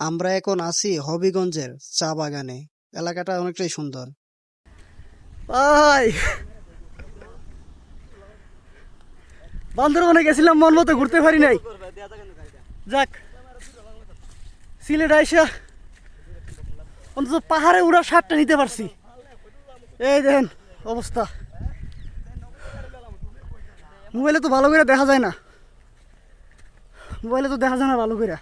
আমরা এখন আছি হবিগঞ্জের চা বাগানে। এলাকাটা অনেকটাই সুন্দর। বান্দরবনে গেছিলাম, মন মতো ঘুরতে পারি নাই। যাক, সিলেট আইসা অন্তত পাহাড়ে উড়া সারটা নিতে পারছি। এই দেখেন, অবস্থা। মোবাইলে তো ভালো করে দেখা যায় না। মোবাইলে তো দেখা যায় না ভালো করে।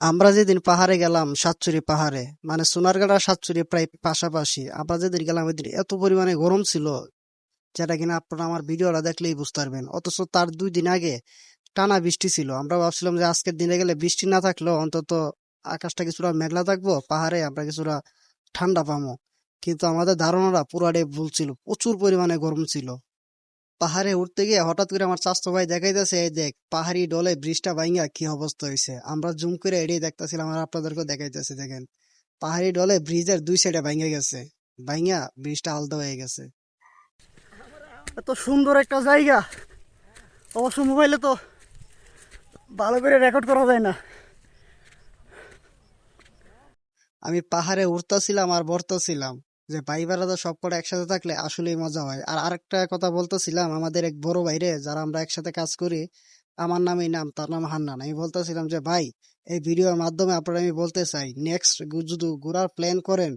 আমরা যেদিন পাহাড়ে গেলাম, সাতচুরি পাহাড়ে মানে সোনারগাঁও আর সাতচুরি প্রায় পাশাপাশি আমরা যেদিন গেলাম ওইদিন এত পরিমাণে গরম ছিল, যেটা কিনা আপনারা আমার ভিডিওটা দেখলেই বুঝতে পারবেন। অথচ তার দুই দিন আগে টানা বৃষ্টি ছিল। আমরা ভাবছিলাম যে আজকের দিনে গেলে বৃষ্টি না থাকলেও অন্তত আকাশটা কিছুটা মেঘলা থাকব, পাহাড়ে আমরা কিছুটা ঠান্ডা পাবো কিন্তু আমাদের ধারণাটা পুরাটাই ভুল ছিল, প্রচুর পরিমাণে গরম ছিল। পাহাড়ে উঠতে গিয়ে হঠাৎ করে আমার চাচতো ভাই দেখাইতেছে এই দেখ পাহাড়ি ডলে ব্রিজটা ভাঙ্গা কি অবস্থা হয়েছে আমরা জুম করে এড়িয়ে দেখতেছিলাম আর আপনাদেরকেও দেখাইতেছে দেখেন। পাহাড়ি ডলে ব্রিজের দুই সাইডে ভাঙ্গা গেছে ভাঙ্গা ব্রিজটা আলাদা হয়ে গেছে। এত সুন্দর একটা জায়গা। অবশ্য মোবাইলে তো ভালো করে রেকর্ড করা যায় না। আমি পাহাড়ে উঠতেছিলাম আর বর্তছিলাম যে ভাই বেড়াদা সবকটা একসাথে থাকলে আসলেই মজা হয়। আর আরেকটা কথা বলতেছিলাম, আমাদের এক বড় ভাইরে যারা আমরা একসাথে কাজ করি, আমার নামই নাম, তার নাম হান্নান। আমি বলতেছিলাম যে, ভাই, এই ভিডিওর মাধ্যমে আপনারা আমি বলতে চাই নেক্সট যদি ঘোরার প্ল্যান করেন,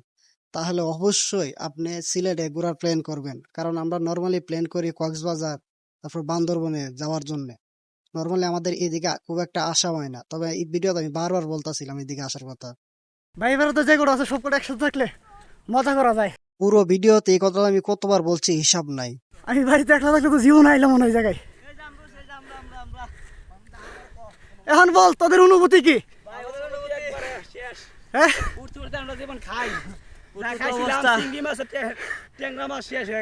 তাহলে অবশ্যই আপনি সিলেটে ঘোরার প্ল্যান করবেন। কারণ আমরা নর্মালি প্ল্যান করি কক্সবাজার, তারপর বান্দরবনে যাওয়ার জন্য। নর্মালি আমাদের এদিকে খুব একটা আশা হয় না। তবে এই ভিডিওতে আমি বারবার বলতেছিলাম এদিকে আসার কথা। ভাই তো যে আছে সবকটা একসাথে থাকলে। মজা করা যায়। পুরো ভিডিওতে এই কথাটা আমি কতবার বলছি হিসাব নাই। আমি বাড়িতে একলা থাকলে তো জীবন আইলাম মনে ওই জায়গায়। এখন বল তোদের অনুভূতি কি? হ্যাঁ? হয়ে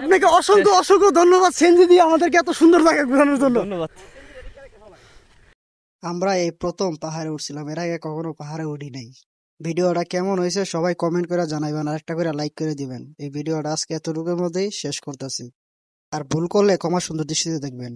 আপনাকে অসংখ্য অসংখ্য ধন্যবাদ সেঞ্জি দিয়ে আমাদেরকে এত সুন্দর জায়গা ঘোরানোর জন্য। ধন্যবাদ। আমরা এই প্রথম পাহাড়ে উঠছিলাম, এর আগে কখনো পাহাড়ে উঠি নাই। ভিডিওটা কেমন হয়েছে সবাই কমেন্ট করে জানাইবেন আর একটা করে লাইক করে দিবেন। এই ভিডিওটা আজকে এতটুকুর মধ্যেই শেষ করতেছি। আর ভুল করলে ক্ষমা সুন্দর দৃষ্টিতে দেখবেন।